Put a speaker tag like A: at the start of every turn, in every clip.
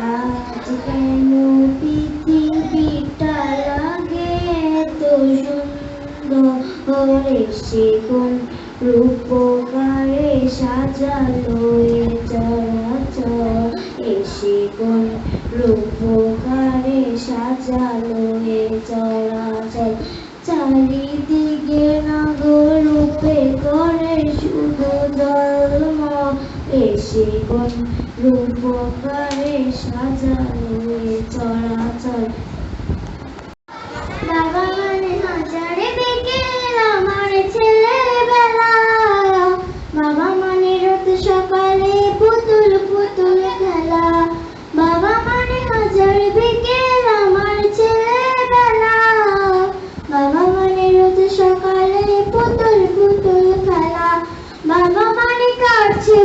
A: আজ কেন পৃথিবীটা লাগে সুন্দর সে কোন রূপকারে সাজালো এ চরাচর এসে রূপকারে সাজালো এ চরাচর চারিদিকে রূপে করে শুধু জন্ম এসে রূপকার
B: বাবা মানে হাজারে বিকেল আমার ছেলেবেলা
A: বাবা মানে রত সকালে পুতুল পুতুল খেলা বাবা মানে হাজার বিকেল আমার ছেলেবেলা বাবা মানে রত সকালে পুতুল পুতুল খেলা বাবা মানে কাটছে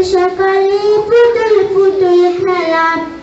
A: Δεν που σαν καλό, δεν είναι.